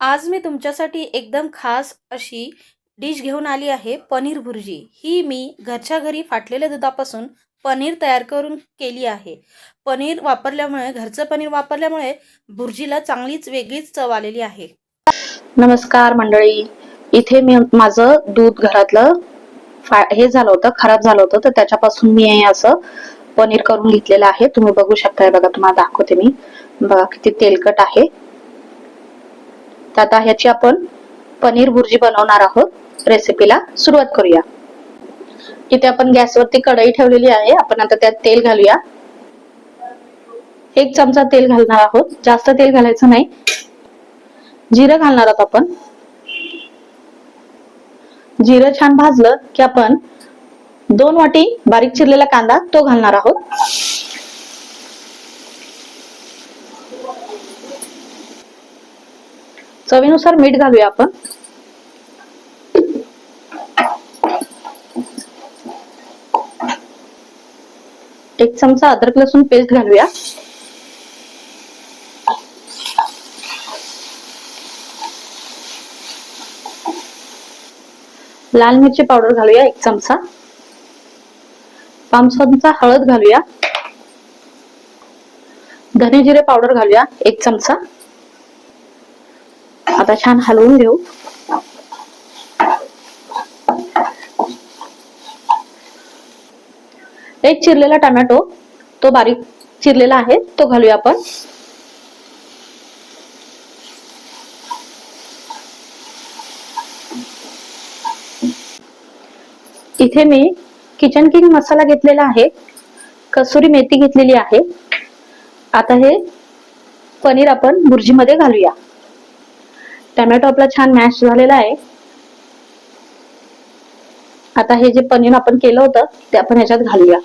आज मी तुमच्यासाठी एकदम खास अशी डिश घेऊन आली आहे पनीर भुर्जी. ही मी घरच्या घरी फाटलेल्या दुधापासून पनीर तयार करून केली आहे. पनीर वापरल्यामुळे घरचं पनीर वापरल्यामुळे भुर्जीला चांगलीच वेगळीच चव आलेली आहे. नमस्कार मंडळी. इथे मी माझं दूध घरातलं फा हे झालं होतं खराब झालं होतं तर त्याच्यापासून मी हे असं पनीर करून घेतलेलं आहे. तुम्ही बघू शकताय बघा तुम्हाला दाखवते मी. बघा किती तेलकट आहे. तर आता ह्याची आपण पनीर भुर्जी बनवणार आहोत. रेसिपीला सुरुवात करूया. इथे आपण गॅसवरती कढई ठेवलेली आहे. आपण आता त्यात तेल घालूया. एक चमचा तेल घालणार आहोत. जास्त तेल घालायचं नाही. जिरं घालणार आहोत आपण. जिरं छान भाजलं की आपण दोन वाटी बारीक चिरलेला कांदा तो घालणार आहोत. चवीनुसार मीठ घालूया आपण. एक चमचा अद्रक लसूण पेस्ट घालूया. लाल मिरची पावडर घालूया एक चमचा. पाच चमचा हळद घालूया. धने जिरे पावडर घालूया एक चमचा. आता छान हलवून घेऊ. एक चिरलेला टोमॅटो तो बारीक चिरलेला आहे तो घालूया आपण. इथे मी किचन किंग मसाला घेतलेला आहे कसुरी मेथी घेतलेली आहे. आता हे पनीर आपण भुर्जीमध्ये घालूया. टमॅटो आपला छान मॅश झालेला आहे. आता हे जे पनीर आपण केलं होतं ते आपण ह्याच्यात घालूया.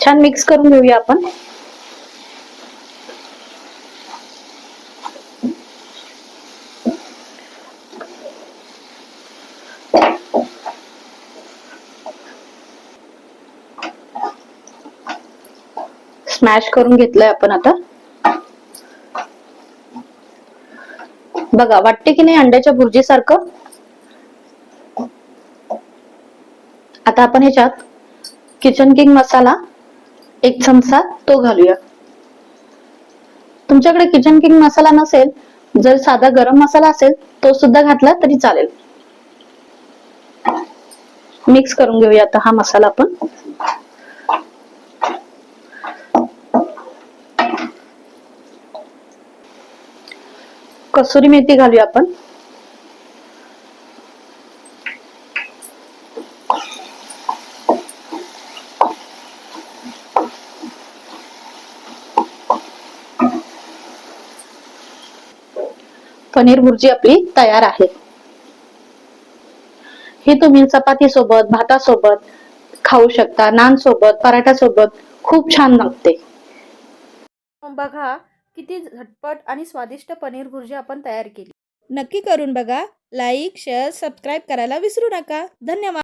छान मिक्स करून घेऊया आपण. स्मॅश करून घेतलंय आपण आता. बघा वाटते की नाही अंड्याच्या भुर्जी सारखं आता आपण ह्याच्यात किचन किंग मसाला एक चमचा तो घालूया. तुमच्याकडे किचन किंग मसाला नसेल जर साधा गरम मसाला असेल तो सुद्धा घातला तरी चालेल. मिक्स करून घेऊया आता हा मसाला आपण. कसुरी मेथी घालूया आपण. पनीर भुर्जी आपली तयार आहे. हे तुम्ही चपाती सोबत भातासोबत खाऊ शकता नान सोबत पराठा सोबत खूप छान लागते. बघा किती झटपट आणि स्वादिष्ट पनीर भुर्जी आपण तयार केली. नक्की करून बघा. लाईक शेअर सबस्क्राईब करायला विसरू नका. धन्यवाद.